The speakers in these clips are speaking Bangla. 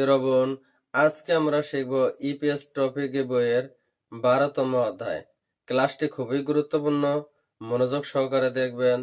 ইরবন আজকে আমরা শিখব ইপিএস টপিকে বইয়ের বারোতম অধ্যায়। ক্লাসটি খুবই গুরুত্বপূর্ণ, মনোযোগ সহকারে দেখবেন।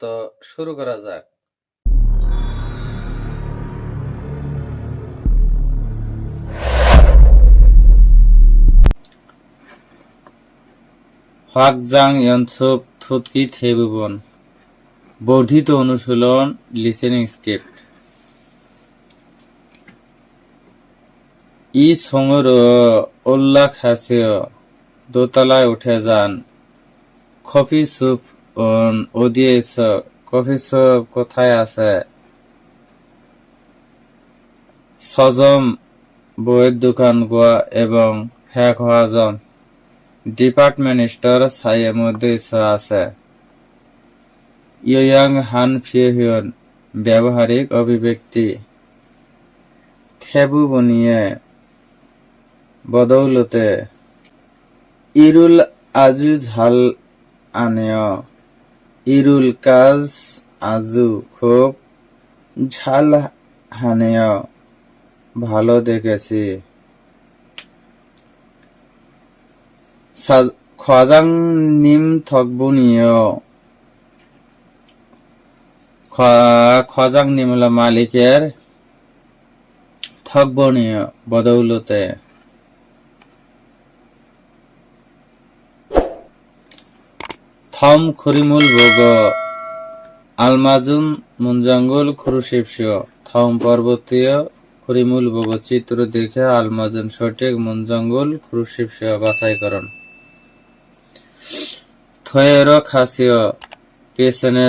তো শুরু করা যাক। ফাকজাং ইয়নসুপ থুতকি থেবুবন বর্ধিত অনুশীলন লিসেনিং স্ক্রিপ্ট ই সঙর উল্লাখ হাসিও দোতলায় উঠে যান। কফি স্যুপ ওদিয়েছ কফি স্যুপ কোথায় আছে? সজম বইয়ের দোকান গোয়া এবং হ্যাক হওয়াজন ডিপার্টমেন্ট স্টোর ছাইয়ের মধ্যে আছে। ইয়ং হান ফিয়ন ব্যবহারিক অভিব্যক্তি। থেবু বনিয়ে বদৌলতে ইরুল আজিজ হাল আনেয়। ইরুল কাজ আজু খুব ঝাল হানেয়। ভালো দেখেছি। খজাং নিম থকবুনিয় খজাং নিম মালিকের থকবনীয় বদৌলতে। থম খরিমুল বগ আলমাজুন মুঞ্জাঙ্গুল খুরুশিবসিও থম পর্বতীয় খরিমুল বগ চিত্র দেখে আলমাজুন সঠিক মুঞ্জাঙ্গুল খুরুশিবসিও বাছাইকরণ থয়েরো খাসিও পেছনে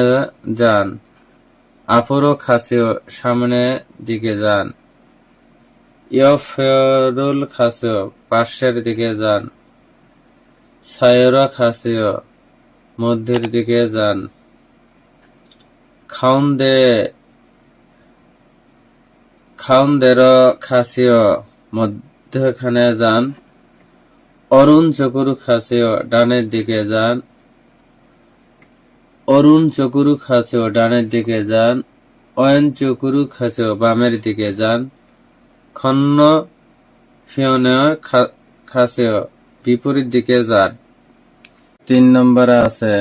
যান। আফুরো খাসিও সামনে দিকে যান। ইয়ফেরুল খাসিও পাশের দিকে যান। সায়রো খাসিও মধ্যের দিকে যান। খাউন্দে, খাউন্দের খাসিও, মধ্যখানে যান। অরুণ চকুরু খাসিও, ডানের দিকে যান। অরুণ চকুরু খাসেও, ডানের দিকে যান। অয়ন চকুরু খাসেও, বামের দিকে যান। খন্ন ফিয়নে খাসেও, বিপরীত দিকে যান। তিন নম্বরে আছে,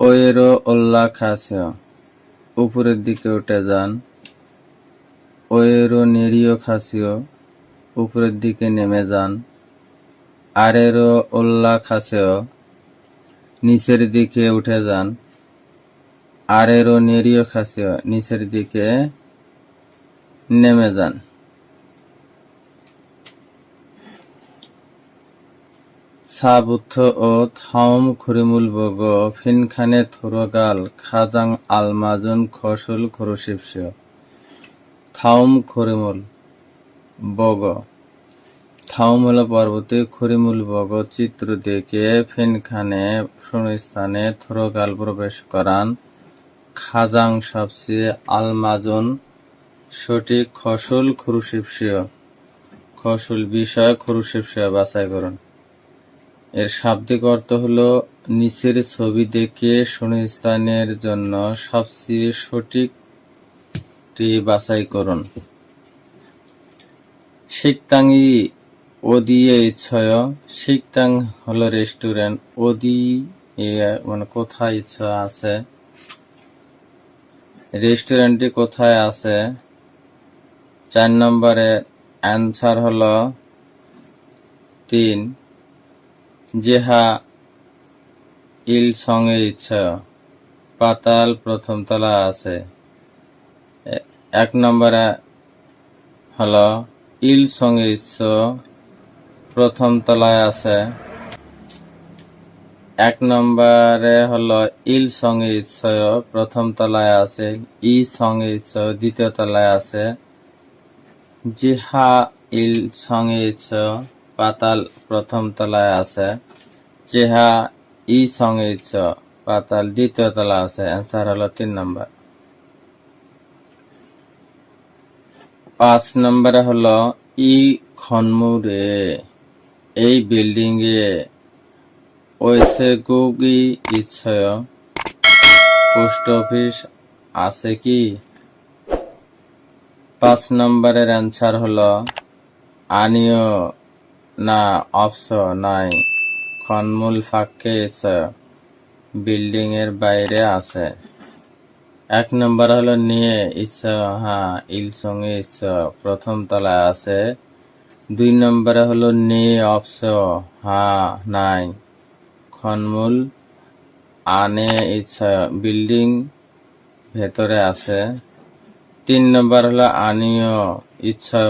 ওয়েরো ওল্লা খাসেও। উপরের দিকে উঠে যান। ওয়েরো নিরিয় খাসিও। উপরের দিকে নেমে যান। আরেরো ওল্লা খাসেও। নিচের দিকে উঠে যান। আরেরও নেরিয় খাসেও। নিচের দিকে নেমে যান। সাবুথ ও খুরিমুল বগ, ফিনখানে থুরগাল, খাজাং আলমাজুন, খসুল খরুশিবসিও থাউম খরিমুল বগ। থাউম হল পর্বতে খরিমুল বগ চিত্র দেখে ফিনখানে শূন্যস্থানে থরগাল প্রবেশ করান। খাজাং সবচেয়ে আলমাজন, সঠিক খসুল খুরুশিবসীয় খসুল বিষয় খুরুশিবসীয় বাছাই করুন। এর শাব্দিক অর্থ হলো, নিচের ছবি দেখে শূন্যস্থানের জন্য সবচেয়ে সঠিকটি বাছাই করুন শিকতাঙ্গি ওদিয়ে ইচ্ছয় শিকতাং হলো রেস্টুরেন্ট ওদি মানে কোথায় ইচ্ছা আছে? রেস্টুরেন্টটি কোথায় আছে? চার নম্বরে অ্যান্সার হলো তিন। জেহা ইল সঙ্গে ইচ্ছা। পাতাল প্রথম তলা আছে। এক নম্বরে হলো, ইল সঙ্গে ইচ্ছ, প্রথম তলায় আছে। এক নম্বরে হলো, ইল সঙ্গে ইচ্ছয় প্রথম তলায় আছে। ই সঙ্গে ইচ্ছ, দ্বিতীয় তলায় আছে। জিহা ইল সঙ্গে ইচ্ছ, পাতাল প্রথম তলায় আছে। জেহা ই সঙ্গে ইচ্ছ পাতাল দ্বিতীয় তলা আছে। অ্যান্সার হলো তিন নম্বর। পাঁচ নম্বরে হলো ই খনমুরে। এই বিল্ডিং এ ওইসে গুগি ইচ্ছয় পোস্ট অফিস আছে কি? পাঁচ নম্বরের অ্যান্সার হলো আনিও। না অপস নাই। খনমূল ফাঁকে বিল্ডিং এর বাইরে আছে। এক নম্বর হলো নিয়ে, ইচ্ছা হ্যাঁ ইল সঙ্গে ইচ্ছা, প্রথম তলায় আছে। দুই নম্বরে হলো নিয়ে অপস হ্যাঁ নাই। খনমূল, আনে, ইচ্ছা, বিল্ডিং ভেতরে আছে। তিন নম্বর হলো আনিও, ইচ্ছা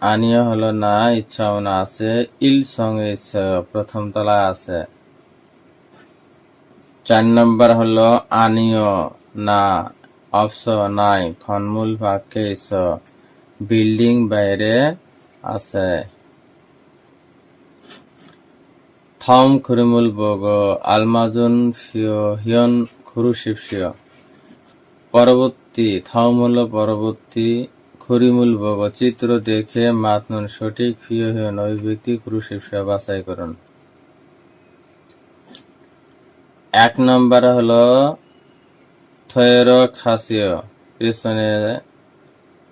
আনিও হলো, না ইচ্ছা না আছে। ইল সঙ্গে ইচ্ছা, প্রথম তলায় আছে। চার নম্বর হলো, আনিও না অপস নাই, খনমূল বাক্যে ইস বিল্ডিং বাইরে আছে। থম খুরিমুল বগ, আলমাজুন হিয়ন খুরু শিবসিয় পরবর্তী, থম হলো পরবর্তী খুরিমুল বগ চিত্র দেখে মাতনুন সঠিক ফিও হিয়ন ওই ব্যক্তি খুরু শিবসিয় বাছাই করুন। এক নম্বর হলো থয়ের খাসিও পেছনের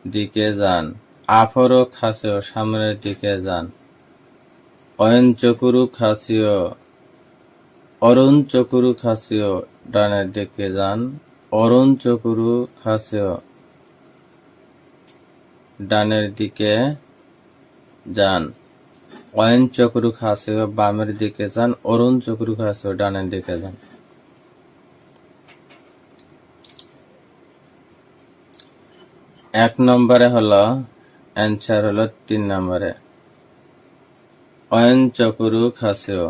দিকে যান। আফরো খাসিও সামনের দিকে যান। অয়ন চকুরু খাসিও অরুণ চকুরু খাসিও ডানের দিকে যান। অরুণ চকুরু খাসিও ডানের দিকে যান। অয়ন চক্রু খাসিও বামের দিকে যান। অরুণ চক্রু খাসিও ডানের দিকে যান। এক নম্বরে হলো, অ্যান্সার হলো তিন নম্বরে। অয়ন চকুরু খাসেও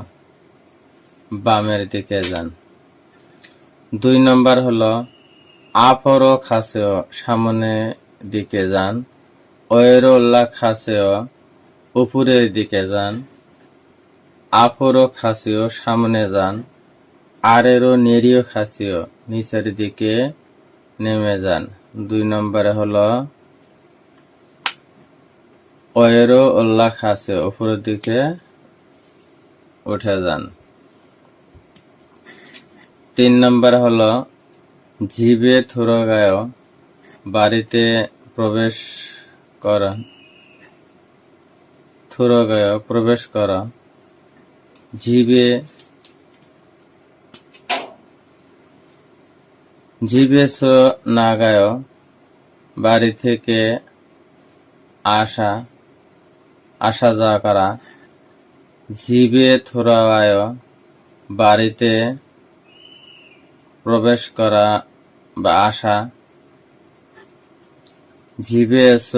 বামের দিকে যান। দুই নম্বর হলো আফরো খাসেও সামনে দিকে যান। ওয়েরোল্লা খাসেও উপরের দিকে যান আফরো খাসিও সামনে যান আরেরও নেরিও খাসিও নিচের দিকে নেমে যান। দুই নম্বরে হলো ওয়েরো উল্লাহ আছে উপরের দিকে উঠে যান। তিন নম্বর হলো জিবে থুরগায় বাড়িতে প্রবেশ করা। থুরগায় প্রবেশ করা। জিবে জিবেশ নাগায় বাড়ি থেকে আসা আসা যাওয়া করা। জিবে থোরায় বাড়িতে প্রবেশ করা বা আসা জিবে এস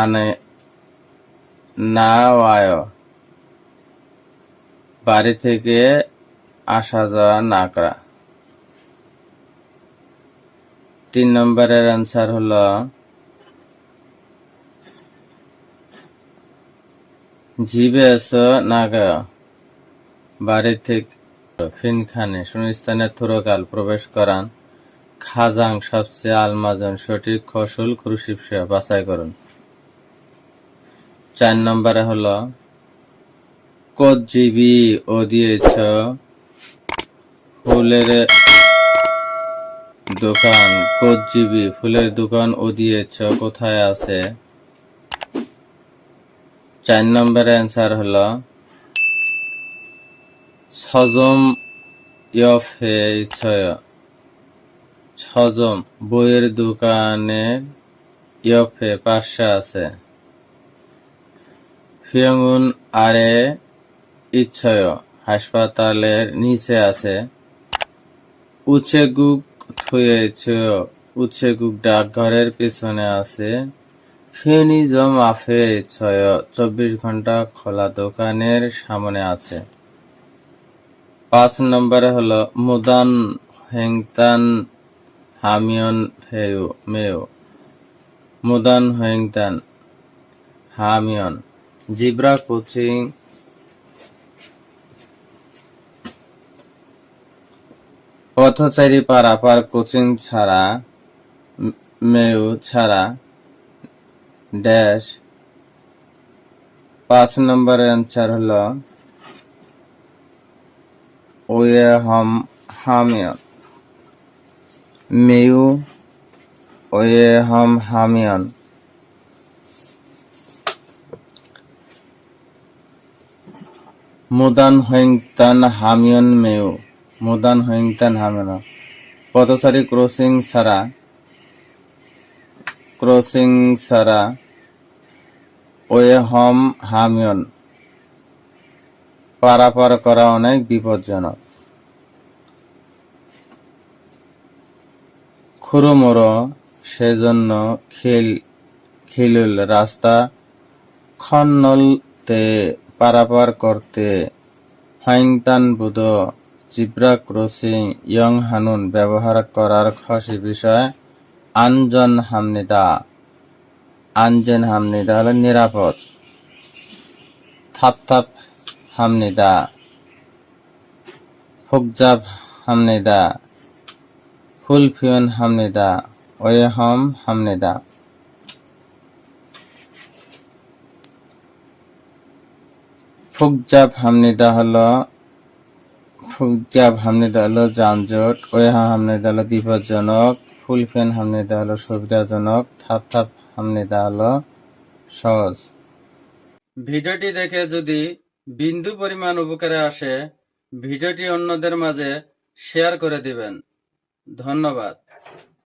আনে, না ওয়ায় বাড়ি থেকে আসা যাওয়া না করা। তিন নম্বরের অ্যান্সার হলো জিবে এস নাগা বাড়ি থেকে ফিনখানে সুনিস্তানে থুরকাল প্রবেশ করান। খাজাং সবচেয়ে আলমাজন সঠিক ফসল ক্রুশিপ বাছাই করুন। চার নম্বরে হল কত জিবি ও দিয়েছ ফুলের দোকান। কত জিবি ফুলের দোকান ও দিয়েছ কোথায় আছে? চার নম্বরের অ্যান্সার হলো ছজম ইয়ফে ছয়। ছজম বইয়ের দোকানে ইয়ফে পাশে আছে। ফিয়ঙ্গুন আরে ইচ্ছয় হাসপাতালের নিচে আছে। উচ্ছেগুক থুয়েছ উচ্ছেগুক ডাকঘরের পিছনে আছে। ফেনিজম আফে ছয়, চব্বিশ ঘণ্টা খোলা দোকানের সামনে আছে। পাঁচ নম্বরে হলো মুদান হেংতান হামিয়ন ফেউ মেয়। মুদান হেংতান হামিয়ন। Zebra coaching. পথচারী পারাপার কোচিং ছাড়া ম- মেয়ু ছাড়া, ড্যাশ। পাঁচ নম্বরের অ্যান্সার হলো ওয়ে হাম হামিয়ন। মেয়ু ওয়ে হম হামিয়ন। মুদান হইংতান হামিয়ন মেউ। মুদান হইংতান হামিয়ন। পথচারী ক্রসিং ছাড়া ক্রসিং ছাড়া ওয়ে হম হামিয়ন। পারাপার করা অনেক বিপজ্জনক। খুরুমুরো সেজন্য খিল, খিলুল রাস্তা খন্নলতে পারাপার করতে হাইংতান বুধ জিব্রা ক্রসিং, ইয়ং হানুন ব্যবহার করার খসি বিষয় আনজন হামনিদা। আনজেন হামনিদা হল নিরাপদ। থাপ থাপ হামনিদা। ফুকজাব হামনিদা। ফুলফিয়ন হামনিদা, ওয়েহম হামনিদা। ফুকজাব হামনিদা হলো, ফুকজাব হামনিদা হলো যানজট, ওয়েহা হামনিদা হলো বিপজ্জনক, ফুলফিয়ন হামনিদা হলো সুবিধাজনক থাপ থাপ হামনিদা হলো সহজ। ভিডিওটি দেখে যদি বিন্দু পরিমাণ উপকারে আসে, ভিডিওটি অন্যদের মাঝে শেয়ার করে দিবেন। ধন্যবাদ।